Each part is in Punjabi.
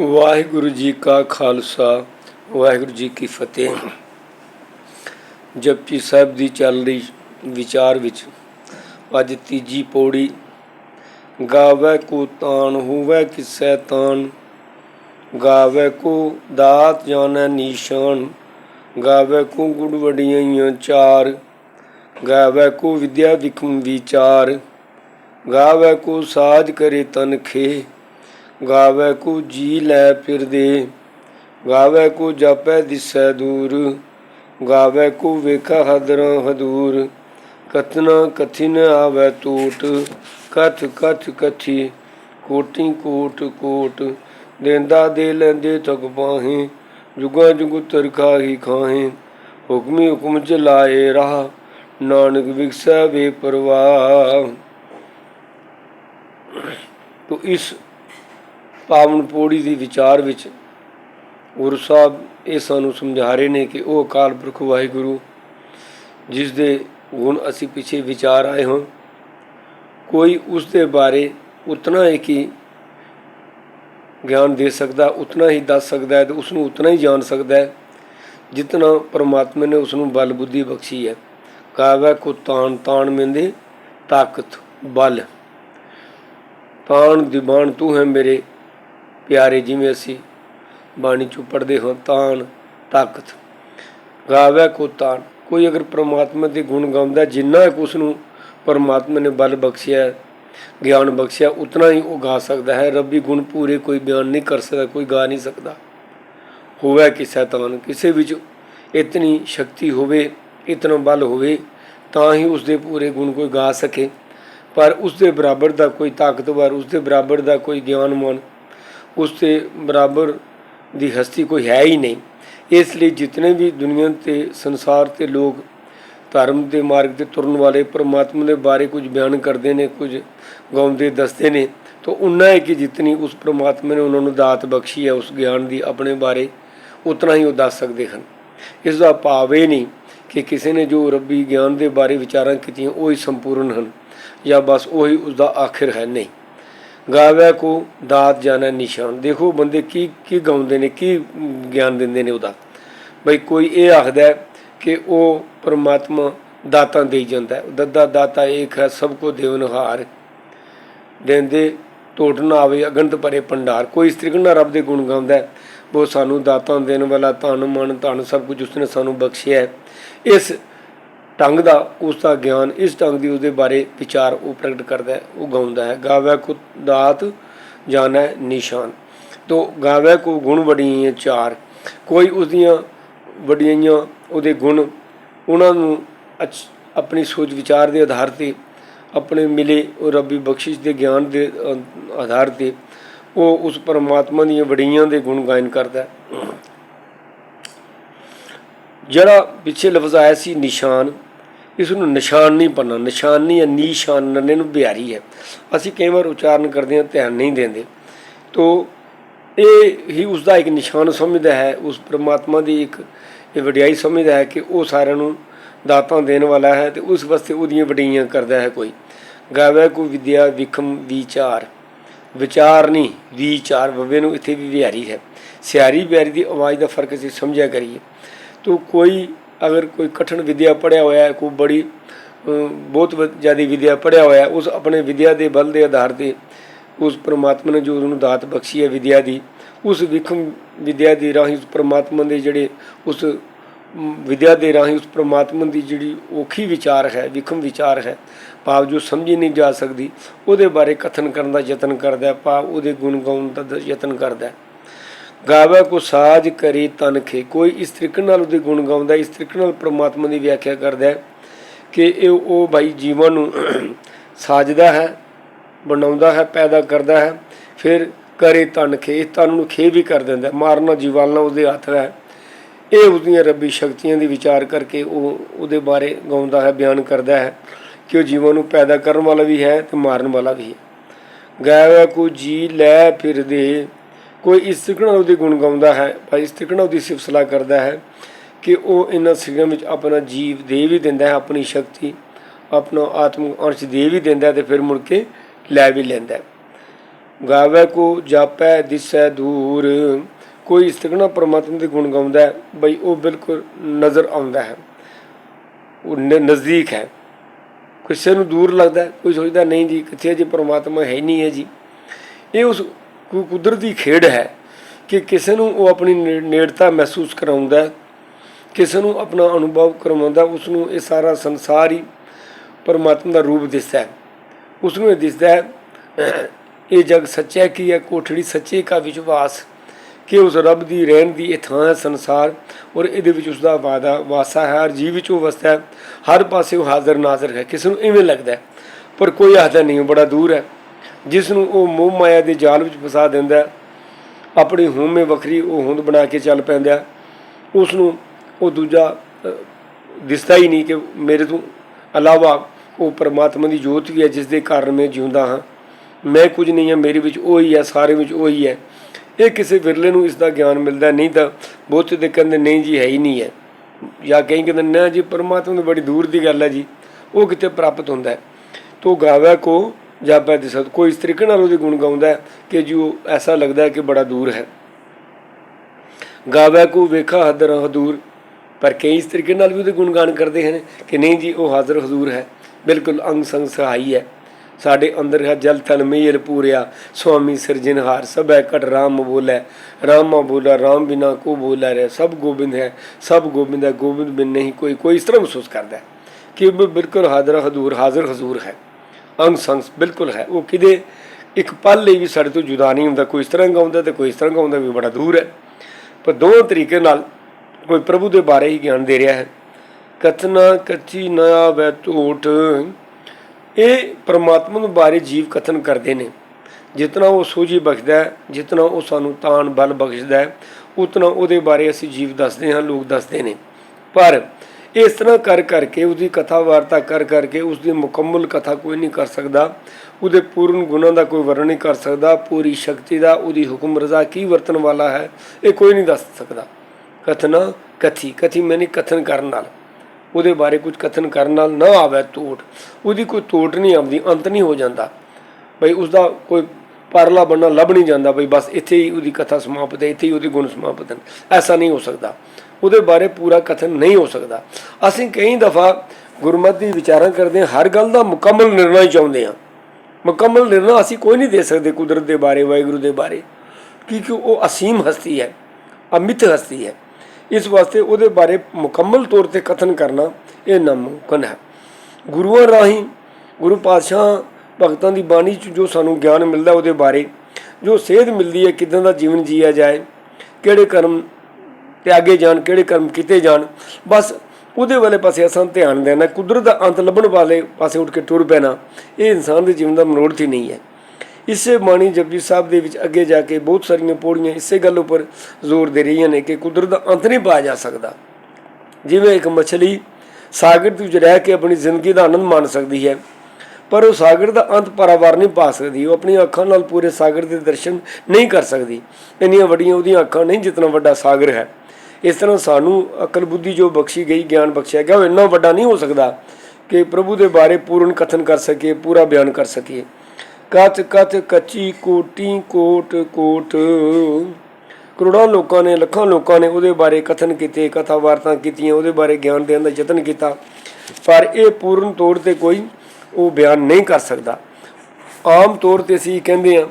ਵਾਹਿਗੁਰੂ ਜੀ ਕਾ ਖਾਲਸਾ, ਵਾਹਿਗੁਰੂ ਜੀ ਕੀ ਫਤਿਹ। ਜਪਜੀ ਸਾਹਿਬ ਦੀ ਚੱਲ ਰਹੀ ਵਿਚਾਰ ਵਿੱਚ ਅੱਜ ਤੀਜੀ ਪੌੜੀ, ਗਾਵੇ ਕੋ ਤਾਨ ਹੋਵੇ ਕਿਸੈ ਤਾਨ ਗਾਵੇ ਕੋ ਦਾਤ ਜਾਣੈ ਨੀਸ਼ਾਨ, ਗਾਵੇ ਕੋ ਗੁੜ ਵਡਿਆਈਆਂ ਚਾਰ। ਗਾਵੇ ਕੋ ਵਿਦਿਆ ਵਿਖਮ ਵਿਚਾਰ, ਗਾਵੇ ਕੋ ਸਾਜ ਕਰੇ ਤਨ ਖੇ। ਗਾਵੇ ਕੋ ਜੀ ਲੈ ਫਿਰਦੇ, ਗਾਵੇ ਕੋ ਜਾਪੈ ਦਿਸੈ ਦੂਰ, ਗਾਵੇ ਕੋ ਵੇਖਾ ਹਦਰਾਂ ਹਦੂਰ, ਕਤਨਾ ਕਥਿਨ ਆਵੈ ਟੂਟ ਕਥ ਕਥ ਕਥੀ, ਕੋਟੀ ਕੋਟ ਕੋਟ, ਦੇਂਦਾ ਦੇ ਲੈਂਦੇ ਤਕ ਪਾਹੇ, ਜੁਗਾ ਜੁਗ ਤਰਖਾਹੀ ਖਾਹੇ, ਹੁਕਮੀ ਹੁਕਮ ਚ ਲਾਏ ਰਾਹ, ਨਾਨਕ ਵਿਖਸੈ ਵੇ ਪਰਵਾਹ ਤੋ ਇਸ ਪਾਵਨ ਪੌੜੀ ਦੀ ਵਿਚਾਰ ਵਿੱਚ ਗੁਰੂ ਸਾਹਿਬ ਇਹ ਸਾਨੂੰ ਸਮਝਾ ਰਹੇ ਨੇ ਕਿ ਉਹ ਅਕਾਲ ਪੁਰਖ ਵਾਹਿਗੁਰੂ, ਜਿਸ ਦੇ ਗੁਣ ਅਸੀਂ ਪਿੱਛੇ ਵਿਚਾਰ ਆਏ ਹਾਂ, ਕੋਈ ਉਸ ਦੇ ਬਾਰੇ ਉਤਨਾ ਹੀ ਕਿ ਗਿਆਨ ਦੇ ਸਕਦਾ, ਉਤਨਾ ਹੀ ਦੱਸ ਸਕਦਾ ਹੈ ਤੇ ਉਸ ਨੂੰ ਉਤਨਾ ਹੀ ਜਾਣ ਸਕਦਾ ਹੈ, ਜਿਤਨਾ ਪਰਮਾਤਮਾ ਨੇ ਉਸ ਨੂੰ ਬਲ ਬੁੱਧੀ ਬਖਸ਼ੀ ਹੈ। ਕਾਵੈ ਕੋ ਤਾਣ ਤਾਣ ਮਿੰਦੇ ਤਾਕਤ ਬਲ। ਤਾਣ ਦਿਬਾਨ ਤੂੰ ਹੈ ਮੇਰੇ ਪਿਆਰੇ ਜਿਵੇਂ ਅਸੀਂ ਬਾਣੀ ਚੋਂ ਪੜ੍ਹਦੇ ਹਾਂ ਤਾਨ ਤਾਕਤ, ਗਾਵੇ ਕੋ ਤਾਣ। ਕੋਈ ਅਗਰ ਪ੍ਰਮਾਤਮਾ ਦੇ ਗੁਣ ਗਾਉਂਦਾ ਜਿੰਨਾ ਕੁ ਉਸ ਨੂੰ ਪਰਮਾਤਮਾ ਨੇ ਬਲ ਬਖਸ਼ਿਆ ਗਿਆਨ ਬਖਸ਼ਿਆ, ਉਤਨਾ ਹੀ ਉਹ ਗਾ ਸਕਦਾ ਹੈ। ਰੱਬੀ ਗੁਣ ਪੂਰੇ ਕੋਈ ਬਿਆਨ ਨਹੀਂ ਕਰ ਸਕਦਾ, ਕੋਈ ਗਾ ਨਹੀਂ ਸਕਦਾ। ਹੋਵੇ ਕਿਸੇ ਤਾਨ ਕਿਸੇ ਵਿੱਚ ਇਤਨੀ ਸ਼ਕਤੀ ਹੋਵੇ, ਇਤਨਾ ਬਲ ਹੋਵੇ, ਤਾਂ ਹੀ ਉਸ ਦੇ ਪੂਰੇ ਗੁਣ ਕੋਈ ਗਾ ਸਕੇ। ਪਰ ਉਸ ਦੇ ਬਰਾਬਰ ਦਾ ਕੋਈ ਤਾਕਤਵਰ ਉਸ ਦੇ ਬਰਾਬਰ ਦਾ ਕੋਈ ਗਿਆਨਵਾਨ ਉਸ ਦੇ ਬਰਾਬਰ ਦੀ ਹਸਤੀ ਕੋਈ ਹੈ ਹੀ ਨਹੀਂ। ਇਸ ਲਈ ਜਿਤਨੇ ਵੀ ਦੁਨੀਆ ਤੇ ਸੰਸਾਰ ਤੇ ਲੋਕ ਧਰਮ ਦੇ ਮਾਰਗ ਤੇ ਤੁਰਨ ਵਾਲੇ ਪਰਮਾਤਮਾ ਦੇ ਬਾਰੇ ਕੁਝ ਬਿਆਨ ਕਰਦੇ ਨੇ, ਕੁਝ ਗਾਉਂਦੇ, ਦੱਸਦੇ ਨੇ, ਤਾਂ ਉਨਾ ਹੈ ਕਿ ਜਿਤਨੀ ਉਸ ਪਰਮਾਤਮਾ ਨੇ ਉਹਨਾਂ ਨੂੰ ਦਾਤ ਬਖਸ਼ੀ ਹੈ, ਉਸ ਗਿਆਨ ਦੀ ਆਪਣੇ ਬਾਰੇ ਉਤਨਾ ਹੀ ਉਹ ਦੱਸ ਸਕਦੇ ਹਨ। ਇਸ ਦਾ ਭਾਵ ਇਹ ਨਹੀਂ ਕਿ ਕਿਸੇ ਨੇ ਜੋ ਰੱਬੀ ਗਿਆਨ ਦੇ ਬਾਰੇ ਵਿਚਾਰਾਂ ਕੀਤੀਆਂ ਉਹ ਹੀ ਸੰਪੂਰਨ ਹਨ ਜਾਂ ਬਸ ਉਹੀ ਉਸ ਦਾ ਆਖਿਰ ਹੈ, ਨਹੀਂ। ਗਾਵੇ ਕੋ ਦਾਤ ਜਾਣਾ ਨਿਸ਼ਾਨ। ਦੇਖੋ ਬੰਦੇ ਕੀ ਕੀ ਗਾਉਂਦੇ ਨੇ, ਕੀ ਗਿਆਨ ਦਿੰਦੇ ਨੇ ਉਹਦਾ। ਬਈ ਕੋਈ ਇਹ ਆਖਦਾ ਕਿ ਉਹ ਪਰਮਾਤਮਾ ਦਾਤਾਂ ਦੇਈ ਜਾਂਦਾ। ਹੈ ਦੱਦਾ ਦਾਤਾ ਏਕ ਹੈ, ਸਭ ਕੋ ਦੇਵਨਹਾਰ ਦੇਂਦੇ ਟੋਟ ਨਾ ਆਵੇ ਅਗੰਤ ਭਰੇ ਭੰਡਾਰ। ਕੋਈ ਇਸ ਤਰੀਕੇ ਨਾਲ ਰੱਬ ਦੇ ਗੁਣ ਗਾਉਂਦਾ ਹੈ। ਉਹ ਸਾਨੂੰ ਦਾਤਾਂ ਦੇਣ ਵਾਲਾ ਧਨ, ਮਨ, ਧਨ, ਸਭ ਕੁਝ ਉਸਨੇ ਸਾਨੂੰ ਬਖਸ਼ਿਆ ਇਸ ਢੰਗ ਦਾ, ਉਸ ਦਾ ਗਿਆਨ, ਇਸ ਢੰਗ ਦੀ ਉਹਦੇ ਬਾਰੇ ਵਿਚਾਰ ਉਹ ਪ੍ਰਗਟ ਕਰਦਾ ਹੈ, ਉਹ ਗਾਉਂਦਾ ਹੈ। ਗਾਵੇ ਕੋ ਦਾਤ, ਜਾਣੈ ਨਿਸ਼ਾਨ। ਤੋ ਗਾਵੇ ਕੋ ਗੁਣ ਵਡੀਆਂ ਚਾਰ। ਕੋਈ ਉਸਦੀਆਂ ਵਡੀਆਂ ਉਹਦੇ ਗੁਣ, ਉਹਨਾਂ ਨੂੰ ਆਪਣੀ ਸੋਚ ਵਿਚਾਰ ਦੇ ਆਧਾਰ ਤੇ, ਆਪਣੇ ਮਿਲੇ ਉਹ ਰੱਬੀ ਬਖਸ਼ਿਸ਼ ਦੇ ਗਿਆਨ ਦੇ ਆਧਾਰ ਤੇ, ਉਹ ਉਸ ਪਰਮਾਤਮਾ ਦੀਆਂ ਵਡੀਆਂ ਦੇ ਗੁਣ ਗਾਇਨ ਕਰਦਾ ਜਿਹੜਾ ਪਿੱਛੇ ਲਫ਼ਜ਼ ਆਇਆ ਸੀ ਨਿਸ਼ਾਨ ਇਸ ਨੂੰ ਨਿਸ਼ਾਨ ਨਹੀਂ ਪੰਨਾ ਨਿਸ਼ਾਨ ਨਹੀਂ ਹੈ, ਨੀਸ਼ਾਨ ਨੂੰ ਬਿਹਾਰੀ ਹੈ। ਅਸੀਂ ਕਈ ਵਾਰ ਉਚਾਰਨ ਕਰਦੇ ਹਾਂ, ਧਿਆਨ ਨਹੀਂ ਦਿੰਦੇ। ਤੋ ਇਹ ਹੀ ਉਸ ਦਾ ਇੱਕ ਨਿਸ਼ਾਨ ਸਮਝਦਾ ਹੈ, ਉਸ ਪ੍ਰਮਾਤਮਾ ਦੀ ਇੱਕ ਇਹ ਵਡਿਆਈ ਸਮਝਦਾ ਹੈ ਕਿ ਉਹ ਸਾਰਿਆਂ ਨੂੰ ਦਾਤਾਂ ਦੇਣ ਵਾਲਾ ਹੈ ਤੇ ਉਸ ਵਾਸਤੇ ਉਹਦੀਆਂ ਵਡਿਆਈਆਂ ਕਰਦਾ ਹੈ ਕੋਈ। ਗਾਵੇ ਕੋ ਵਿਦਿਆ ਵਿਖਮ ਵਿਚਾਰ। ਵਿਚਾਰ ਨਹੀਂ, ਵਿਚਾਰ ਬਵੇ ਨੂੰ ਇੱਥੇ ਵੀ ਵਿਹਾਰੀ ਹੈ। ਸਿਆਰੀ ਬਿਹਾਰੀ ਦੀ ਆਵਾਜ਼ ਦਾ ਫ਼ਰਕ ਅਸੀਂ ਸਮਝਿਆ ਕਰੀਏ। ਤੋ ਕੋਈ ਅਗਰ ਕੋਈ ਕਠਿਨ ਵਿਦਿਆ ਪੜਿਆ ਹੋਇਆ ਹੈ ਕੋਈ ਬੜੀ ਬਹੁਤ ਜ਼ਿਆਦਾ ਵਿਦਿਆ ਪੜਿਆ ਹੋਇਆ ਉਸ ਆਪਣੇ ਵਿਦਿਆ ਦੇ ਬਲ ਦੇ ਆਧਾਰ ਤੇ ਉਸ ਪ੍ਰਮਾਤਮਾ ਨੇ ਜੋ ਉਹਨੂੰ ਦਾਤ ਬਖਸ਼ੀ ਹੈ ਵਿਦਿਆ ਦੀ ਉਸ ਵਿਖਮ ਵਿਦਿਆ ਦੀ ਰਾਹੀਂ ਉਸ ਪ੍ਰਮਾਤਮਾ ਦੇ ਜਿਹੜੇ ਉਸ ਮ, ਵਿਦਿਆ ਦੇ ਰਾਹੀਂ ਉਸ ਪ੍ਰਮਾਤਮਾ ਦੀ ਜਿਹੜੀ ਔਖੀ ਵਿਚਾਰ ਹੈ ਵਿਖਮ ਵਿਚਾਰ ਹੈ ਭਾਵ ਜੋ ਸਮਝੀ ਨਹੀਂ ਜਾ ਸਕਦੀ ਉਹਦੇ ਬਾਰੇ ਕਥਨ ਕਰਨ ਦਾ ਯਤਨ ਕਰਦਾ ਹੈ ਭਾਵ ਉਹਦੇ ਗੁਣ ਗਾਉਣ ਦਾ ਯਤਨ ਕਰਦਾ ਹੈ। ਗਾਵੇ ਕੋ ਸਾਜ ਕਰੀ ਤਨਖੇ ਕੋਈ ਇਸ ਤਰੀਕੇ ਨਾਲ ਉਹਦੇ ਗੁਣ ਗਾਉਂਦਾ, ਇਸ ਤਰੀਕੇ ਨਾਲ ਪ੍ਰਮਾਤਮਾ ਦੀ ਵਿਆਖਿਆ ਕਰਦਾ ਹੈ ਕਿ ਇਹ ਉਹ ਭਾਈ ਜੀਵਨ ਨੂੰ ਸਾਜਦਾ ਹੈ, ਬਣਾਉਂਦਾ ਹੈ, ਪੈਦਾ ਕਰਦਾ ਹੈ, ਫਿਰ ਕਰੇ ਤਨਖੇ ਇਸ ਤਨ ਨੂੰ ਖੇ ਵੀ ਕਰ ਦਿੰਦਾ ਮਾਰਨਾ ਜੀਵਾਲਣਾ ਉਹਦੇ ਹੱਥ ਹੈ। ਇਹ ਉਹਦੀਆਂ ਰੱਬੀ ਸ਼ਕਤੀਆਂ ਦੀ ਵਿਚਾਰ ਕਰਕੇ ਉਹ ਉਹਦੇ ਬਾਰੇ ਗਾਉਂਦਾ ਹੈ, ਬਿਆਨ ਕਰਦਾ ਹੈ ਕਿ ਉਹ ਜੀਵਨ ਨੂੰ ਪੈਦਾ ਕਰਨ ਵਾਲਾ ਵੀ ਹੈ ਤੇ ਮਾਰਨ ਵਾਲਾ ਵੀ ਹੈ। ਗਾਇਆ ਕੋ ਜੀ ਲੈ ਫਿਰਦੇ ਕੋਈ ਇਸ ਤਰੀਕੇ ਨਾਲ ਉਹਦੇ ਗੁਣ ਗਾਉਂਦਾ ਹੈ, ਭਾਈ ਇਸ ਤਰੀਕੇ ਨਾਲ ਉਹਦੀ ਸਿਫਤ ਸਲਾਹ ਕਰਦਾ ਹੈ ਕਿ ਉਹ ਇਹਨਾਂ ਸਿਗਾਂ ਵਿੱਚ ਆਪਣਾ ਜੀਵ ਦੇ ਵੀ ਦਿੰਦਾ ਹੈ, ਆਪਣੀ ਸ਼ਕਤੀ, ਆਪਣਾ ਆਤਮਿਕ ਅੰਸ਼ ਦੇ ਵੀ ਦਿੰਦਾ ਹੈ ਤੇ ਫਿਰ ਮੁੜ ਕੇ ਲੈ ਵੀ ਲੈਂਦਾ ਹੈ। ਗਾਵੇ ਕੋ ਜਾਪੈ ਦਿਸੈ ਦੂਰ, ਕੋਈ ਇਸਤਗਣਾ ਪਰਮਾਤਮਾ ਦੇ ਗੁਣ ਗਾਉਂਦਾ ਬਈ ਉਹ ਬਿਲਕੁਲ ਨਜ਼ਰ ਆਉਂਦਾ ਹੈ। ਉਹ ਨ- ਨਜ਼ਦੀਕ ਹੈ। ਕਿਸੇ ਨੂੰ ਦੂਰ ਲੱਗਦਾ ਕੋਈ ਸੋਚਦਾ, ਨਹੀਂ ਜੀ, ਕਿੱਥੇ ਜੀ ਪਰਮਾਤਮਾ ਹੈ ਹੀ ਨਹੀਂ ਹੈ ਜੀ। ਇਹ ਉਸ ਕੁ- ਕੁਦਰਤੀ ਖੇਡ ਹੈ ਕਿ ਕਿਸੇ ਨੂੰ ਉਹ ਆਪਣੀ ਨੇੜਤਾ ਮਹਿਸੂਸ ਕਰਾਉਂਦਾ ਕਿਸੇ ਨੂੰ ਆਪਣਾ ਅਨੁਭਵ ਕਰਵਾਉਂਦਾ ਉਸ ਨੂੰ ਇਹ ਸਾਰਾ ਸੰਸਾਰ ਹੀ ਪਰਮਾਤਮਾ ਦਾ ਰੂਪ ਦਿਸਦਾ ਹੈ। ਉਸ ਨੂੰ ਇਹ ਦਿਸਦਾ ਹੈ, ਇਹ ਜਗ ਸੱਚਾ ਕੀ ਹੈ ਕੋਠੜੀ ਸੱਚੇ ਕਾ ਵਿਸ਼ਵਾਸ ਕਿ ਉਸ ਰੱਬ ਦੀ ਰਹਿਣ ਦੀ ਇਹ ਥਾਂ ਹੈ ਸੰਸਾਰ ਔਰ ਇਹਦੇ ਵਿੱਚ ਉਸ ਦਾ ਵਾਦਾ ਵਾਸਾ ਹੈ, ਹਰ ਜੀਵ ਵਿੱਚ ਉਹ ਵਸਦਾ ਹੈ, ਹਰ ਪਾਸੇ ਉਹ ਹਾਜ਼ਰ ਨਾਜ਼ਰ ਹੈ। ਕਿਸੇ ਨੂੰ ਇਵੇਂ ਲੱਗਦਾ ਪਰ ਕੋਈ ਆਖਦਾ ਨਹੀਂ, ਉਹ ਬੜਾ ਦੂਰ ਹੈ। ਜਿਸ ਨੂੰ ਉਹ ਮੋਹ ਮਾਇਆ ਦੇ ਜਾਲ ਵਿੱਚ ਫਸਾ ਦਿੰਦਾ ਆਪਣੀ ਹਉਮੈ ਵੱਖਰੀ ਉਹ ਹੁੰਦ ਬਣਾ ਕੇ ਚੱਲ ਪੈਂਦਾ ਉਸ ਨੂੰ ਉਹ ਦੂਜਾ ਦਿਸਦਾ ਹੀ ਨਹੀਂ ਕਿ ਮੇਰੇ ਤੋਂ ਇਲਾਵਾ ਉਹ ਪਰਮਾਤਮਾ ਦੀ ਜੋਤ ਵੀ ਹੈ ਜਿਸ ਦੇ ਕਾਰਨ ਮੈਂ ਜਿਉਂਦਾ ਹਾਂ। ਮੈਂ ਕੁਝ ਨਹੀਂ ਹਾਂ, ਮੇਰੇ ਵਿੱਚ ਉਹ ਹੀ ਹੈ ਸਾਰੇ ਵਿੱਚ ਉਹੀ ਹੈ। ਇਹ ਕਿਸੇ ਵਿਰਲੇ ਨੂੰ ਇਸ ਦਾ ਗਿਆਨ ਮਿਲਦਾ ਨਹੀਂ ਤਾਂ ਬਹੁਤੇ ਤੇ ਕਹਿੰਦੇ ਨਹੀਂ ਜੀ, ਹੈ ਹੀ ਨਹੀਂ ਹੈ। ਜਾਂ ਕਈ ਕਹਿੰਦੇ ਨਾ ਜੀ, ਪਰਮਾਤਮਾ ਤੋਂ ਬੜੀ ਦੂਰ ਦੀ ਗੱਲ ਹੈ ਜੀ, ਉਹ ਕਿਤੇ ਪ੍ਰਾਪਤ ਹੁੰਦਾ ਹੈ। ਤੋ ਗਾਵੇ ਕੋ ਜਾਪੈ ਦਿਸਤ ਕੋਈ ਇਸ ਤਰੀਕੇ ਨਾਲ ਉਹਦੇ ਗੁਣ ਗਾਉਂਦਾ ਕਿ ਜੀ ਉਹ ਐਸਾ ਲੱਗਦਾ ਕਿ ਬੜਾ ਦੂਰ ਹੈ। ਗਾਵੇ ਕੋ ਵੇਖਾ ਹਦਰ ਹਦੂਰ। ਪਰ ਕਈ ਇਸ ਤਰੀਕੇ ਨਾਲ ਵੀ ਉਹਦੇ ਗੁਣ ਗਾਣ ਕਰਦੇ ਹਨ ਕਿ ਨਹੀਂ ਜੀ, ਉਹ ਹਾਜ਼ਰ ਹਜ਼ੂਰ ਹੈ। ਬਿਲਕੁਲ ਅੰਗ ਸੰਗ ਸਹਾਈ ਹੈ। ਸਾਡੇ ਅੰਦਰ ਹੈ ਜਲ ਤਨ ਮੇਲ ਪੂਰਿਆ। ਸੁਆਮੀ ਸਿਰਜਨਹਾਰ ਸਭੈ ਕਟ ਰਾਮ ਬੋਲੇ। ਰਾਮਾ ਬੋਲਾ, ਰਾਮ ਬਿਨਾ ਕੋ ਬੋਲਾ ਰੇ ਸਭ ਗੋਬਿੰਦ ਹੈ, ਸਭ ਗੋਬਿੰਦ ਹੈ। ਗੋਬਿੰਦ ਬਿਨ ਨਹੀਂ ਕੋਈ। ਕੋਈ ਇਸ ਤਰ੍ਹਾਂ ਮਹਿਸੂਸ ਕਰਦਾ ਕਿ ਬਿਲਕੁਲ ਹਾਜ਼ਰ ਹਜ਼ੂਰ ਹਾਜ਼ਰ ਹਜ਼ੂਰ ਹੈ। ਅੰਗ ਸੰਗ ਬਿਲਕੁਲ ਹੈ। ਉਹ ਕਿਤੇ ਇੱਕ ਪਲ ਲਈ ਵੀ ਸਾਡੇ ਤੋਂ ਜੁਦਾ ਨਹੀਂ ਹੁੰਦਾ। ਕੋਈ ਇਸ ਤਰ੍ਹਾਂ ਗਾਉਂਦਾ ਤੇ ਕੋਈ ਇਸ ਤਰ੍ਹਾਂ ਗਾਉਂਦਾ ਵੀ ਬੜਾ ਦੂਰ ਹੈ। ਪਰ ਦੋਵੇਂ ਤਰੀਕੇ ਨਾਲ ਕੋਈ ਪ੍ਰਭੂ ਦੇ ਬਾਰੇ ਹੀ ਗਿਆਨ ਦੇ ਰਿਹਾ ਹੈ। ਕਥਨਾ ਕੱਚੀ ਨਾ ਆਵੈ ਝੂਠ। ਇਹ ਪ੍ਰਮਾਤਮਾ ਦੇ ਬਾਰੇ ਜੀਵ ਕਥਨ ਕਰਦੇ ਨੇ। ਜਿਤਨਾ ਉਹ ਸੂਝੀ ਬਖਸ਼ਦਾ ਹੈ, ਜਿਤਨਾ ਉਹ ਸਾਨੂੰ ਤਾਣ ਬਲ ਬਖਸ਼ਦਾ ਹੈ, ਉਤਨਾ ਉਹਦੇ ਬਾਰੇ ਅਸੀਂ ਜੀਵ ਦੱਸਦੇ ਹਾਂ, ਲੋਕ ਦੱਸਦੇ ਨੇ। ਪਰ ਇਸ ਤਰ੍ਹਾਂ ਕਰ ਕਰਕੇ, ਉਹਦੀ ਕਥਾ ਵਾਰਤਾ ਕਰ ਕਰਕੇ ਉਸ ਦੀ ਮੁਕੰਮਲ ਕਥਾ ਕੋਈ ਨਹੀਂ ਕਰ ਸਕਦਾ। ਉਹਦੇ ਪੂਰਨ ਗੁਣਾਂ ਦਾ ਕੋਈ ਵਰਣਨ ਨਹੀਂ ਕਰ ਸਕਦਾ। ਪੂਰੀ ਸ਼ਕਤੀ ਦਾ ਉਹਦੀ ਹੁਕਮ ਰਜ਼ਾ ਕੀ ਵਰਤਣ ਵਾਲਾ ਹੈ, ਇਹ ਕੋਈ ਨਹੀਂ ਦੱਸ ਸਕਦਾ। ਕਥਨਾ ਕਥੀ ਕਥੀ ਮੈਨੇ ਕਥਨ ਕਰਨ ਨਾਲ। ਉਹਦੇ ਬਾਰੇ ਕੁਝ ਕਥਨ ਕਰਨ ਨਾਲ ਨਾ ਆਵੇ ਤੋਟ। ਉਹਦੀ ਕੋਈ ਤੋਟ ਨਹੀਂ ਆਉਂਦੀ, ਅੰਤ ਨਹੀਂ ਹੋ ਜਾਂਦਾ। ਬਈ ਉਸ ਦਾ ਕੋਈ ਪਰਲਾ ਬੰਨਾ ਲੱਭ ਨਹੀਂ ਜਾਂਦਾ, ਬਈ ਬਸ ਇੱਥੇ ਹੀ ਉਹਦੀ ਕਥਾ ਸਮਾਪਤ ਹੈ, ਇੱਥੇ ਹੀ ਉਹਦੇ ਗੁਣ ਸਮਾਪਤ ਹਨ। ਐਸਾ ਨਹੀਂ ਹੋ ਸਕਦਾ। ਉਹਦੇ ਬਾਰੇ ਪੂਰਾ ਕਥਨ ਨਹੀਂ ਹੋ ਸਕਦਾ। ਅਸੀਂ ਕਈ ਦਫਾ ਗੁਰਮਤਿ ਦੀ ਵਿਚਾਰਾਂ ਕਰਦੇ ਹਾਂ, ਹਰ ਗੱਲ ਦਾ ਮੁਕੰਮਲ ਨਿਰਣਾ ਹੀ ਚਾਹੁੰਦੇ ਹਾਂ। ਮੁਕੰਮਲ ਨਿਰਣਾ ਅਸੀਂ ਕੋਈ ਨਹੀਂ ਦੇ ਸਕਦੇ ਕੁਦਰਤ ਦੇ ਬਾਰੇ, ਵਾਹਿਗੁਰੂ ਦੇ ਬਾਰੇ। ਕਿਉਂਕਿ ਉਹ ਅਸੀਮ ਹਸਤੀ ਹੈ, ਅਮਿਤ ਹਸਤੀ ਹੈ। ਇਸ ਵਾਸਤੇ ਉਹਦੇ ਬਾਰੇ ਮੁਕੰਮਲ ਤੌਰ ਤੇ ਕਥਨ ਕਰਨਾ ਇਹ ਨਾਮੁਮਕਿਨ ਹੈ। ਗੁਰੂਆਂ ਰਾਹੀਂ ਗੁਰੂ ਪਾਤਸ਼ਾਹ ਭਗਤਾਂ ਦੀ ਬਾਣੀ ਚ ਜੋ ਸਾਨੂੰ ਗਿਆਨ ਮਿਲਦਾ ਉਹਦੇ ਬਾਰੇ, ਜੋ ਸੇਧ ਮਿਲਦੀ ਹੈ ਕਿਦਾਂ ਦਾ ਜੀਵਨ ਜੀਆ ਜਾਏ, ਕਿਹੜੇ ਕਰਮ ਤਿਆਗੇ ਜਾਣ, ਕਿਹੜੇ ਕਰਮ ਕੀਤੇ ਜਾਣ। ਬਸ ਉਹਦੇ ਵਾਲੇ ਪਾਸੇ ਅਸਾਂ ਧਿਆਨ ਦੇਣਾ ਕੁਦਰਤ ਦਾ ਅੰਤ ਲੱਭਣ ਵਾਲੇ ਪਾਸੇ ਉੱਠ ਕੇ ਟੁਰ ਪੈਣਾ, ਇਹ ਇਨਸਾਨ ਦੇ ਜੀਵਨ ਦਾ ਮਨੋਰਥ ਹੀ ਨਹੀਂ ਹੈ। ਇਸੇ ਬਾਣੀ ਜਪਜੀ ਸਾਹਿਬ ਦੇ ਵਿੱਚ ਅੱਗੇ ਜਾ ਕੇ ਬਹੁਤ ਸਾਰੀਆਂ ਪੌੜੀਆਂ ਇਸੇ ਗੱਲ ਉੱਪਰ ਜ਼ੋਰ ਦੇ ਰਹੀਆਂ ਨੇ ਕਿ ਕੁਦਰਤ ਦਾ ਅੰਤ ਨਹੀਂ ਪਾਇਆ ਜਾ ਸਕਦਾ। ਜਿਵੇਂ ਇੱਕ ਮੱਛਲੀ ਸਾਗਰ ਵਿੱਚ ਰਹਿ ਕੇ ਆਪਣੀ ਜ਼ਿੰਦਗੀ ਦਾ ਆਨੰਦ ਮਾਣ ਸਕਦੀ ਹੈ, ਪਰ ਉਹ ਸਾਗਰ ਦਾ ਅੰਤ ਪਰਾਵਾਰ ਨਹੀਂ ਪਾ ਸਕਦੀ। ਉਹ ਆਪਣੀਆਂ ਅੱਖਾਂ ਨਾਲ ਪੂਰੇ ਸਾਗਰ ਦੇ ਦਰਸ਼ਨ ਨਹੀਂ ਕਰ ਸਕਦੀ। ਇੰਨੀਆਂ ਵੱਡੀਆਂ ਉਹਦੀਆਂ ਅੱਖਾਂ ਨਹੀਂ ਜਿੰਨਾ ਵੱਡਾ ਸਾਗਰ ਹੈ। ਇਸ ਤਰ੍ਹਾਂ ਸਾਨੂੰ ਅਕਲ ਬੁੱਧੀ ਜੋ ਬਖਸ਼ੀ ਗਈ, ਗਿਆਨ ਬਖਸ਼ਿਆ ਗਿਆ, ਉਹ ਇੰਨਾ ਵੱਡਾ ਨਹੀਂ ਹੋ ਸਕਦਾ ਕਿ ਪ੍ਰਭੂ ਦੇ ਬਾਰੇ ਪੂਰਨ ਕਥਨ ਕਰ ਸਕੀਏ, ਪੂਰਾ ਬਿਆਨ ਕਰ ਸਕੀਏ। ਕਥ ਕਥ, ਕੱਚੀ ਕੋਟੀ, ਕੋਟ ਕੋਟ। ਕਰੋੜਾਂ ਲੋਕਾਂ ਨੇ, ਲੱਖਾਂ ਲੋਕਾਂ ਨੇ ਉਹਦੇ ਬਾਰੇ ਕਥਨ ਕੀਤੇ, ਕਥਾ ਵਾਰਤਾਂ ਕੀਤੀਆਂ, ਉਹਦੇ ਬਾਰੇ ਗਿਆਨ ਦੇਣ ਦਾ ਯਤਨ ਕੀਤਾ। ਪਰ ਇਹ ਪੂਰਨ ਤੌਰ ਤੇ ਕੋਈ ਉਹ ਬਿਆਨ ਨਹੀਂ ਕਰ ਸਕਦਾ। ਆਮ ਤੌਰ ਤੇ ਅਸੀਂ ਕਹਿੰਦੇ ਆ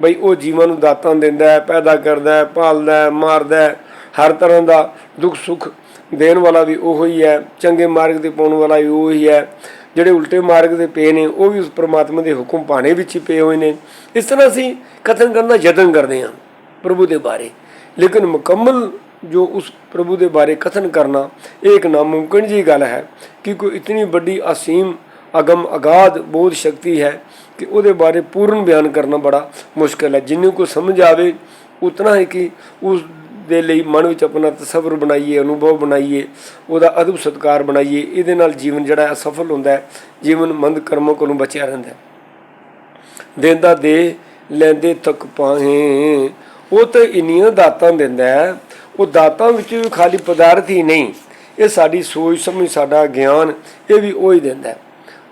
ਬਈ ਉਹ ਜੀਵਾਂ ਨੂੰ ਦਾਤਾਂ ਦਿੰਦਾ ਹੈ, ਪੈਦਾ ਕਰਦਾ ਹੈ, ਪਾਲਦਾ ਹੈ, ਮਾਰਦਾ ਹੈ। ਹਰ ਤਰ੍ਹਾਂ ਦਾ ਦੁੱਖ ਸੁੱਖ ਦੇਣ ਵਾਲਾ ਵੀ ਉਹੋ ਹੀ ਹੈ, ਚੰਗੇ ਮਾਰਗ ਤੇ ਪਾਉਣ ਵਾਲਾ ਵੀ ਉਹੋ ਹੀ ਹੈ। ਜਿਹੜੇ ਉਲਟੇ ਮਾਰਗ ਦੇ ਪਏ ਨੇ, ਉਹ ਵੀ ਉਸ ਪ੍ਰਮਾਤਮਾ ਦੇ ਹੁਕਮ ਪਾਣੇ ਵਿੱਚ ਹੀ ਪਏ ਹੋਏ ਨੇ। ਇਸ ਤਰ੍ਹਾਂ ਅਸੀਂ ਕਥਨ ਕਰਨ ਦਾ ਯਤਨ ਕਰਦੇ ਹਾਂ ਪ੍ਰਭੂ ਦੇ ਬਾਰੇ। ਲੇਕਿਨ ਮੁਕੰਮਲ ਜੋ ਉਸ ਪ੍ਰਭੂ ਦੇ ਬਾਰੇ ਕਥਨ ਕਰਨਾ, ਇਹ ਇੱਕ ਨਾਮੁਮਕਿਨ ਜੀ ਗੱਲ ਹੈ ਕਿ ਕੋਈ ਇਤਨੀ ਵੱਡੀ ਅਸੀਮ, ਅਗਮ, ਅਗਾਧ ਬੋਧ ਸ਼ਕਤੀ ਹੈ ਕਿ ਉਹਦੇ ਬਾਰੇ ਪੂਰਨ ਬਿਆਨ ਕਰਨਾ ਬੜਾ ਮੁਸ਼ਕਲ ਹੈ। ਜਿੰਨੂੰ ਕੋ ਸਮਝ ਆਵੇ, ਉਤਨਾ ਹੀ ਕਿ ਉਸ ਦੇ ਲਈ ਮਨ ਵਿੱਚ ਆਪਣਾ ਤਸਵਰ ਬਣਾਈਏ, ਅਨੁਭਵ ਬਣਾਈਏ, ਉਹਦਾ ਅਦਬ ਸਤਕਾਰ ਬਣਾਈਏ, ਇਹਦੇ ਨਾਲ ਜੀਵਨ ਜਿਹੜਾ ਹੈ ਸਫਲ ਹੁੰਦਾ ਹੈ, ਜੀਵਨ ਮੰਦ ਕਰਮਾਂ ਕੋਲੋਂ ਬਚਿਆ ਰਹਿੰਦਾ ਹੈ। ਦੇਂਦਾ ਦੇ ਲੈਂਦੇ ਤੱਕ ਪਾਹੇ। ਉਹ ਤਾਂ ਇੰਨੀਆਂ ਦਾਤਾਂ ਦਿੰਦਾ ਹੈ, ਉਹ ਦਾਤਾਂ ਵਿੱਚ ਵੀ ਖਾਲੀ ਪਦਾਰਥ ਹੀ ਨਹੀਂ, ਇਹ ਸਾਡੀ ਸੋਚ ਸਮਝ, ਸਾਡਾ ਗਿਆਨ, ਇਹ ਵੀ ਉਹ ਹੀ। ਦਿੰਦਾ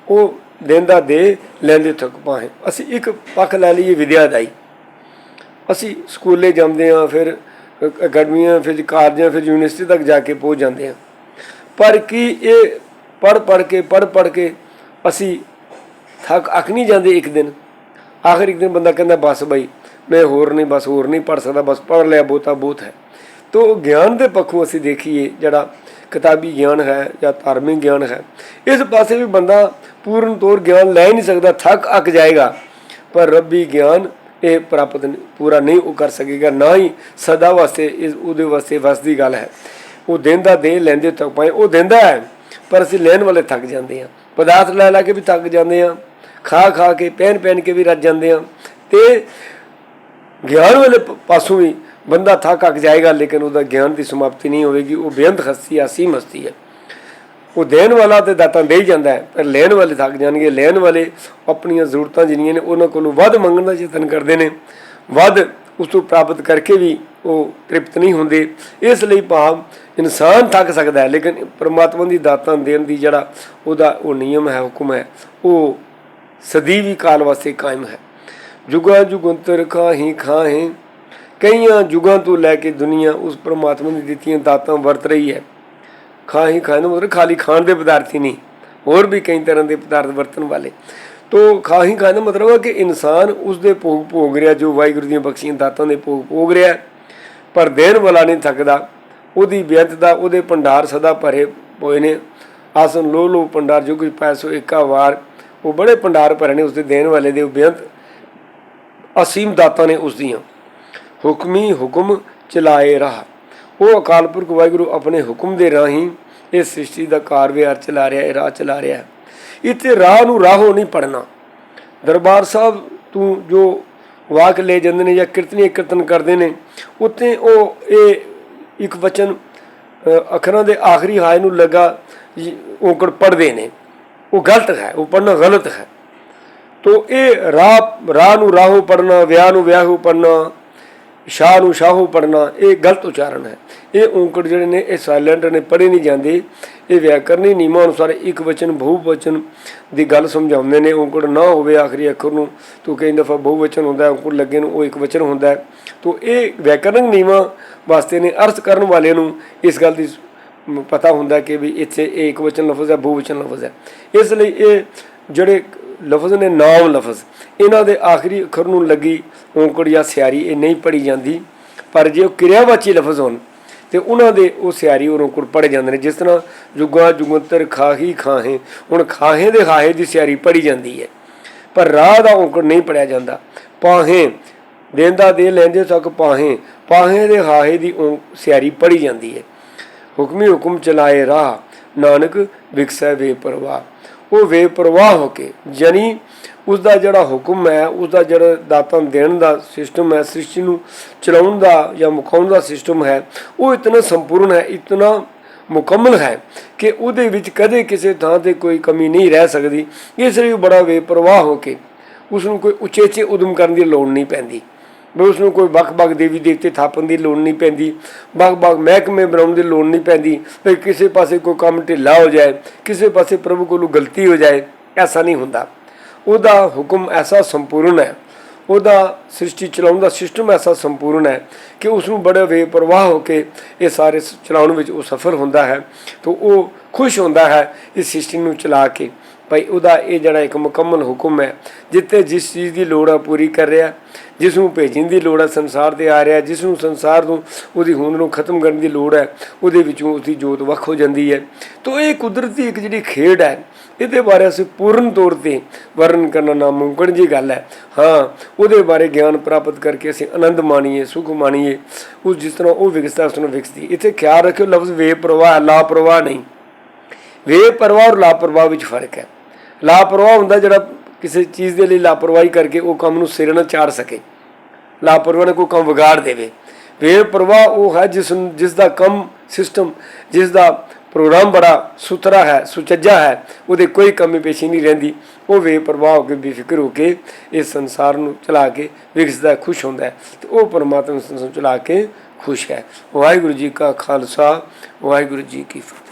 ਉਹ ਦਿੰਦਾ ਦੇ ਲੈਂਦੇ ਥੱਕ ਪਾਹੇ। ਅਸੀਂ ਇੱਕ ਪੱਖ ਲੈ ਲਈਏ ਵਿਦਿਆ ਦਾ ਹੀ ਅਸੀਂ ਸਕੂਲੇ ਜਾਂਦੇ ਆ ਫਿਰ ਅਕੈਡਮੀਆਂ ਫਿਰ ਕਾਲਜਾਂ ਫਿਰ ਯੂਨੀਵਰਸਿਟੀ ਤੱਕ ਜਾ ਕੇ ਪਹੁੰਚ ਜਾਂਦੇ ਆ ਪਰ ਕੀ ਇਹ ਪੜ ਪੜ ਕੇ ਪੜ ਪੜ ਕੇ ਅਸੀਂ ਥੱਕ ਅੱਕ ਨਹੀਂ ਜਾਂਦੇ ਇੱਕ ਦਿਨ? ਆਖਰ ਇੱਕ ਦਿਨ ਬੰਦਾ ਕਹਿੰਦਾ, ਬਸ ਬਈ, ਮੈਂ ਹੋਰ ਨਹੀਂ, ਬਸ ਹੋਰ ਨਹੀਂ ਪੜ ਸਕਦਾ, ਬਸ ਪੜ ਲਿਆ, ਬਹੁਤਾ ਬਹੁਤ ਹੈ। ਤੋ ਗਿਆਨ ਦੇ ਪੱਖੋਂ ਅਸੀਂ ਦੇਖੀਏ, ਜਿਹੜਾ ਕਿਤਾਬੀ ਗਿਆਨ ਹੈ ਜਾਂ ਧਾਰਮਿਕ ਗਿਆਨ ਹੈ, ਇਸ ਪਾਸੇ ਵੀ ਬੰਦਾ ਪੂਰਨ ਤੌਰ ਗਿਆਨ ਲੈ ਹੀ ਨਹੀਂ ਸਕਦਾ, ਥੱਕ ਅੱਕ ਜਾਏਗਾ। ਪਰ ਰੱਬੀ ਗਿਆਨ ਇਹ ਪ੍ਰਾਪਤ ਪੂਰਾ ਨਹੀਂ ਉਹ ਕਰ ਸਕੇਗਾ, ਨਾ ਹੀ ਸਦਾ ਵਾਸਤੇ ਇਸ ਉਹਦੇ ਵਾਸਤੇ ਵਸਦੀ ਗੱਲ ਹੈ। ਉਹ ਦਿੰਦਾ ਦੇ ਲੈਂਦੇ ਤੱਕ ਪਾਏ ਉਹ ਦਿੰਦਾ ਹੈ, ਪਰ ਅਸੀਂ ਲੈਣ ਵਾਲੇ ਥੱਕ ਜਾਂਦੇ ਹਾਂ। ਪਦਾਰਥ ਲੈ ਲੈ ਕੇ ਵੀ ਥੱਕ ਜਾਂਦੇ ਹਾਂ, ਖਾ ਖਾ ਕੇ, ਪਹਿਨ ਪਹਿਨ ਕੇ ਵੀ ਰੱਜ ਜਾਂਦੇ ਹਾਂ। ਤੇ ਗਿਆਨ ਵਾਲੇ ਪ- ਪਾਸੋਂ ਵੀ ਬੰਦਾ ਥੱਕ ਅੱਕ ਜਾਏਗਾ, ਲੇਕਿਨ ਉਹਦਾ ਗਿਆਨ ਦੀ ਸਮਾਪਤੀ ਨਹੀਂ ਹੋਵੇਗੀ, ਉਹ ਬੇਅੰਤ ਹਸਤੀ ਅਸੀਮ ਹਸਤੀ ਹੈ। ਉਹ ਦੇਣ ਵਾਲਾ ਤੇ ਦਾਤਾਂ ਦੇ ਹੀ ਜਾਂਦਾ ਹੈ, ਪਰ ਲੈਣ ਵਾਲੇ ਥੱਕ ਜਾਣਗੇ। ਲੈਣ ਵਾਲੇ ਆਪਣੀਆਂ ਜ਼ਰੂਰਤਾਂ ਜਿਹੜੀਆਂ ਨੇ, ਉਹਨਾਂ ਕੋਲੋਂ ਵੱਧ ਮੰਗਣ ਦਾ ਯਤਨ ਕਰਦੇ ਨੇ। ਵੱਧ ਉਸ ਤੋਂ ਪ੍ਰਾਪਤ ਕਰਕੇ ਵੀ ਉਹ ਤ੍ਰਿਪਤ ਨਹੀਂ ਹੁੰਦੇ। ਇਸ ਲਈ ਭਾਵ ਇਨਸਾਨ ਥੱਕ ਸਕਦਾ ਹੈ, ਲੇਕਿਨ ਪਰਮਾਤਮਾ ਦੀ ਦਾਤਾਂ ਦੇਣ ਦੀ ਜਿਹੜਾ ਉਹਦਾ ਉਹ ਨਿਯਮ ਹੈ, ਹੁਕਮ ਹੈ, ਉਹ ਸਦੀਵੀ ਕਾਲ ਵਾਸਤੇ ਕਾਇਮ ਹੈ। ਜੁਗਾਂ ਜੁਗੰਤਰ ਖਾਹੀ ਖਾਹੇ, ਕਈਆਂ ਜੁਗਾਂ ਤੋਂ ਲੈ ਕੇ ਦੁਨੀਆ ਉਸ ਪਰਮਾਤਮਾ ਦੀ ਦਿੱਤੀਆਂ ਦਾਤਾਂ ਵਰਤ ਰਹੀ ਹੈ। ਖਾਹੀ ਖਾਣ ਦਾ ਮਤਲਬ ਖਾਲੀ ਖਾਣ ਦੇ ਪਦਾਰਥ ਹੀ ਨਹੀਂ। ਹੋਰ ਵੀ ਕਈ ਤਰ੍ਹਾਂ ਦੇ ਪਦਾਰਥ ਵਰਤਣ ਵਾਲੇ। ਤੋ ਖਾਹੀ ਖਾਣ ਦਾ ਮਤਲਬ ਹੈ ਕਿ ਇਨਸਾਨ ਉਸ ਦੇ ਭੋਗ ਭੋਗ ਰਿਹਾ, ਜੋ ਵਾਹਿਗੁਰੂ ਦੀਆਂ ਬਖਸ਼ੀਆਂ ਦਾਤਾਂ ਦੇ ਭੋਗ ਭੋਗ ਰਿਹਾ। ਪਰ ਦੇਣ ਵਾਲਾ ਨਹੀਂ ਥੱਕਦਾ। ਉਹਦੀ ਬੇਅੰਤ ਦਾ, ਉਹਦੇ ਭੰਡਾਰ ਸਦਾ ਭਰੇ ਹੋਏ ਨੇ। ਆਸਨ ਲੋ ਲੋ ਭੰਡਾਰ ਜੋ ਕੁਝ ਪੈਸੋ ਇੱਕਾ ਵਾਰ ਉਹ ਬੜੇ ਭੰਡਾਰ ਭਰੇ ਨੇ ਉਸ ਦੇ ਦੇਣ ਵਾਲੇ ਦੇ। ਬੇਅੰਤ ਅਸੀਮ ਦਾਤਾਂ ਨੇ ਉਸ ਦੀਆਂ ਹੁਕਮੀ ਹੁਕਮ ਚਲਾਏ ਰਹਾ। ਉਹ ਅਕਾਲ ਪੁਰਖ ਵਾਹਿਗੁਰੂ ਆਪਣੇ ਹੁਕਮ ਦੇ ਰਾਹੀਂ ਇਹ ਸ੍ਰਿਸ਼ਟੀ ਦਾ ਕਾਰਵਿਆਰ ਚਲਾ ਰਿਹਾ ਹੈ ਰਾਹ ਚਲਾ ਰਿਹਾ ਹੈ। ਇੱਥੇ ਰਾਹ ਨੂੰ ਰਾਹੋਂ ਨਹੀਂ ਪੜਨਾ ਦਰਬਾਰ ਸਾਹਿਬ, ਤੂੰ ਜੋ ਵਾਕ ਲੈ ਜਾਂਦੇ ਨੇ ਜਾਂ ਕੀਰਤਨੀ ਕੀਰਤਨ ਕਰਦੇ ਨੇ, ਉੱਥੇ ਉਹ ਇਹ ਇੱਕ ਵਚਨ ਅੱਖਰਾਂ ਦੇ ਆਖਰੀ ਹਾਏ ਨੂੰ ਲੱਗਾ ਔਂਕੜ ਪੜਦੇ ਨੇ। ਉਹ ਗਲਤ ਹੈ, ਉਹ ਪੜਨਾ ਗਲਤ ਹੈ। ਤੋ ਇਹ ਰਾਹ ਰਾਹ ਨੂੰ ਰਾਹੋਂ ਪੜਨਾ ਵਿਆਹ ਨੂੰ ਵਿਆਹੂ ਪੜਨਾ ਸ਼ਾਹ ਨੂੰ ਸ਼ਾਹੂ ਪੜਨਾ ਇਹ ਗਲਤ ਉਚਾਰਨ ਹੈ। ਇਹ ਔਂਕੜ ਜਿਹੜੇ ਨੇ, ਇਹ ਸਾਇਲੈਂਟ ਨੇ ਪੜੇ ਨਹੀਂ ਜਾਂਦੇ। ਇਹ ਵਿਆਕਰਨੀ ਨਿਯਮਾਂ ਅਨੁਸਾਰ ਇੱਕ ਵਚਨ, ਬਹੁਵਚਨ ਦੀ ਗੱਲ ਸਮਝਾਉਂਦੇ ਨੇ। ਔਂਕੜ ਨਾ ਹੋਵੇ ਆਖਰੀ ਅੱਖਰ ਨੂੰ, ਤੋ ਕਈ ਦਫਾ ਬਹੁਵਚਨ ਹੁੰਦਾ ਹੈ, ਔਂਕੜ ਲੱਗੇ ਨੂੰ ਉਹ ਇੱਕ ਵਚਨ ਹੁੰਦਾ ਹੈ। ਤੋ ਇਹ ਵਿਆਕਰਨਿਕ ਨਿਯਮਾਂ ਵਾਸਤੇ ਨੇ, ਅਰਥ ਕਰਨ ਵਾਲਿਆਂ ਨੂੰ ਇਸ ਗੱਲ ਦੀ ਪਤਾ ਹੁੰਦਾ ਕਿ ਵੀ ਇੱਥੇ ਇਹ ਇੱਕ ਵਚਨ ਲਫ਼ਜ਼ ਹੈ, ਬਹੁਵਚਨ ਲਫ਼ਜ਼ ਹੈ। ਇਸ ਲਈ ਇਹ ਜਿਹੜੇ ਲਫ਼ਜ਼ ਨੇ ਨਾਮ ਲਫ਼ਜ਼। ਇਹਨਾਂ ਦੇ ਆਖਰੀ ਅੱਖਰ ਨੂੰ ਲੱਗੀ ਔਂਕੜ ਜਾਂ ਸਿਆਰੀ, ਇਹ ਨਹੀਂ ਪੜੀ ਜਾਂਦੀ। ਪਰ ਜੇ ਉਹ ਕਿਰਿਆਵਾਚੀ ਲਫ਼ਜ਼ ਹੋਣ, ਤੇ ਉਹਨਾਂ ਦੇ ਉਹ ਸਿਆਰੀ ਔਰ ਔਂਕੜ ਪੜੇ ਜਾਂਦੇ ਨੇ। ਜਿਸ ਤਰ੍ਹਾਂ ਜੁਗਾ ਜੁਗੰਤਰ ਖਾਹੀ ਖਾਹੇ, ਹੁਣ ਖਾਹੇ ਦੇ ਖਾਹੇ ਦੀ ਸਿਆਰੀ ਪੜੀ ਜਾਂਦੀ ਹੈ। ਪਰ ਰਾਹ ਦਾ ਔਂਕੜ ਨਹੀਂ ਪੜਿਆ ਜਾਂਦਾ। ਪਾਹੇ, ਦੇਂਦਾ ਦੇ ਲੈਂਦੇ ਤੱਕ ਪਾਹੇ ਪਾਹੇ ਦੇ ਹਾਹੇ ਦੀ ਔਂ- ਸਿਆਰੀ ਪੜੀ ਜਾਂਦੀ ਹੈ। ਹੁਕਮੀ ਹੁਕਮ ਚਲਾਏ ਰਾਹ, ਨਾਨਕ ਵਿਕਸੈ ਬੇਪਰਵਾਹ ਉਹ ਬੇਪਰਵਾਹ ਹੋ ਕੇ, ਯਾਨੀ ਉਸ ਦਾ ਜਿਹੜਾ ਹੁਕਮ ਹੈ ਉਸ ਦਾ ਜਿਹੜਾ ਦਾਤਾਂ ਦੇਣ ਦਾ ਸਿਸਟਮ ਹੈ, ਸ੍ਰਿਸ਼ਟੀ ਨੂੰ ਚਲਾਉਣ ਦਾ ਜਾਂ ਮੁਕਾਉਣ ਦਾ ਸਿਸਟਮ ਹੈ, ਉਹ ਇਤਨਾ ਸੰਪੂਰਨ ਹੈ, ਇਤਨਾ ਮੁਕੰਮਲ ਹੈ ਕਿ ਉਹਦੇ ਵਿੱਚ ਕਦੇ ਕਿਸੇ ਥਾਂ ਤੇ ਕੋਈ ਕਮੀ ਨਹੀਂ ਰਹਿ ਸਕਦੀ। ਇਸ ਲਈ ਬੜਾ ਬੇਪਰਵਾਹ ਹੋ ਕੇ ਉਸ ਨੂੰ ਕੋਈ ਉਚੇਚੇ ਉਦਮ ਕਰਨ ਦੀ ਲੋੜ ਨਹੀਂ ਪੈਂਦੀ। ਵੀ ਉਸ ਨੂੰ ਕੋਈ ਵੱਖ-ਵੱਖ ਦੇਵੀ ਦੇਵਤੇ ਥਾਪਣ ਦੀ ਲੋੜ ਨਹੀਂ ਪੈਂਦੀ ਵੱਖ-ਵੱਖ ਮਹਿਕਮੇ ਬਣਾਉਣ ਦੀ ਲੋੜ ਨਹੀਂ ਪੈਂਦੀ, ਵੀ ਕਿਸੇ ਪਾਸੇ ਕੋਈ ਕੰਮ ਢਿੱਲਾ ਹੋ ਜਾਏ, ਕਿਸੇ ਪਾਸੇ ਪ੍ਰਭੂ ਕੋਲੋਂ ਗਲਤੀ ਹੋ ਜਾਏ, ਐਸਾ ਨਹੀਂ ਹੁੰਦਾ। ਉਹਦਾ ਹੁਕਮ ਐਸਾ ਸੰਪੂਰਨ ਹੈ, ਉਹਦਾ ਸ੍ਰਿਸ਼ਟੀ ਚਲਾਉਣ ਦਾ ਸਿਸਟਮ ਐਸਾ ਸੰਪੂਰਨ ਹੈ ਕਿ ਉਸ ਨੂੰ ਬੜੇ ਬੇਪਰਵਾਹ ਹੋ ਕੇ ਇਹ ਸਾਰੇ ਚਲਾਉਣ ਵਿੱਚ ਉਹ ਸਫਲ ਹੁੰਦਾ ਹੈ, ਤਾਂ ਉਹ ਖੁਸ਼ ਹੁੰਦਾ ਹੈ ਇਸ ਸ੍ਰਿਸ਼ਟੀ ਨੂੰ ਚਲਾ ਕੇ। ਭਾਈ ਉਹਦਾ ਇਹ ਜਿਹੜਾ ਇੱਕ ਮੁਕੰਮਲ ਹੁਕਮ ਹੈ, ਜਿੱਥੇ ਜਿਸ ਚੀਜ਼ ਦੀ ਲੋੜ ਆ ਪੂਰੀ ਕਰ ਰਿਹਾ, ਜਿਸ ਨੂੰ ਭੇਜਣ ਦੀ ਲੋੜ ਹੈ ਸੰਸਾਰ ਤੇ ਆ ਰਿਹਾ, ਜਿਸ ਨੂੰ ਸੰਸਾਰ ਨੂੰ ਉਹਦੀ ਹੋਂਦ ਨੂੰ ਖਤਮ ਕਰਨ ਦੀ ਲੋੜ ਹੈ, ਉਹਦੇ ਵਿੱਚੋਂ ਉਸਦੀ ਜੋਤ ਵੱਖ ਹੋ ਜਾਂਦੀ ਹੈ। ਤਾਂ ਇਹ ਕੁਦਰਤੀ ਇੱਕ ਜਿਹੜੀ ਖੇਡ ਹੈ, ਇਹਦੇ ਬਾਰੇ ਅਸੀਂ ਪੂਰਨ ਤੌਰ ਤੇ ਵਰਣਨ ਕਰਨਾ ਨਾਮੁਮਕਿਨ ਜੀ ਗੱਲ ਹੈ। ਹਾਂ, ਉਹਦੇ ਬਾਰੇ ਗਿਆਨ ਪ੍ਰਾਪਤ ਕਰਕੇ ਅਸੀਂ ਆਨੰਦ ਮਾਣੀਏ, ਸੁਖ ਮਾਣੀਏ, ਉਸ ਜਿਸ ਤਰ੍ਹਾਂ ਉਹ ਵਿਕਸਦਾ, ਉਸ ਨੂੰ ਵਿਕਸਦੀ। ਇੱਥੇ ਖਿਆਲ ਰੱਖਿਓ, ਲਫ਼ਜ਼ ਵੇ ਪ੍ਰਵਾਹ ਲਾ ਪ੍ਰਵਾਹ ਨਹੀਂ। ਵੇ ਪ੍ਰਵਾਹ ਔਰ ਲਾਪਰਵਾਹ ਵਿੱਚ ਫ਼ਰਕ ਹੈ। ਲਾਪਰਵਾਹ ਹੁੰਦਾ ਜਿਹੜਾ ਕਿਸੇ ਚੀਜ਼ ਦੇ ਲਈ ਲਾਪਰਵਾਹੀ ਕਰਕੇ ਉਹ ਕੰਮ ਨੂੰ ਸਿਰੇ ਨਾ ਚਾੜ ਸਕੇ। ਲਾਪਰਵਾਹ ਨੇ ਕੋਈ ਕੰਮ ਵਿਗਾੜ ਦੇਵੇ। ਵੇ ਉਹ ਹੈ ਜਿਸ ਜਿਸ ਦਾ ਕੰਮ ਸਿਸਟਮ ਜਿਸ ਦਾ ਪ੍ਰੋਗਰਾਮ ਬੜਾ ਸੁਥਰਾ ਹੈ, ਸੁਚੱਜਾ ਹੈ, ਉਹਦੇ ਕੋਈ ਕਮੀ ਪੇਸ਼ੀ ਨਹੀਂ ਰਹਿੰਦੀ। ਉਹ ਵੇ ਹੋ ਕੇ, ਬੇਫਿਕਰ ਹੋ ਕੇ ਇਸ ਸੰਸਾਰ ਨੂੰ ਚਲਾ ਕੇ ਵਿਕਸਦਾ ਖੁਸ਼ ਹੁੰਦਾ ਹੈ। ਤੇ ਉਹ ਪਰਮਾਤਮਾ ਨੂੰ ਸੰਸਾਰ ਚਲਾ ਕੇ ਖੁਸ਼ ਹੈ। ਵਾਹਿਗੁਰੂ ਜੀ ਕਾ ਖਾਲਸਾ, ਵਾਹਿਗੁਰੂ ਜੀ ਕੀ ਫਤਿਹ।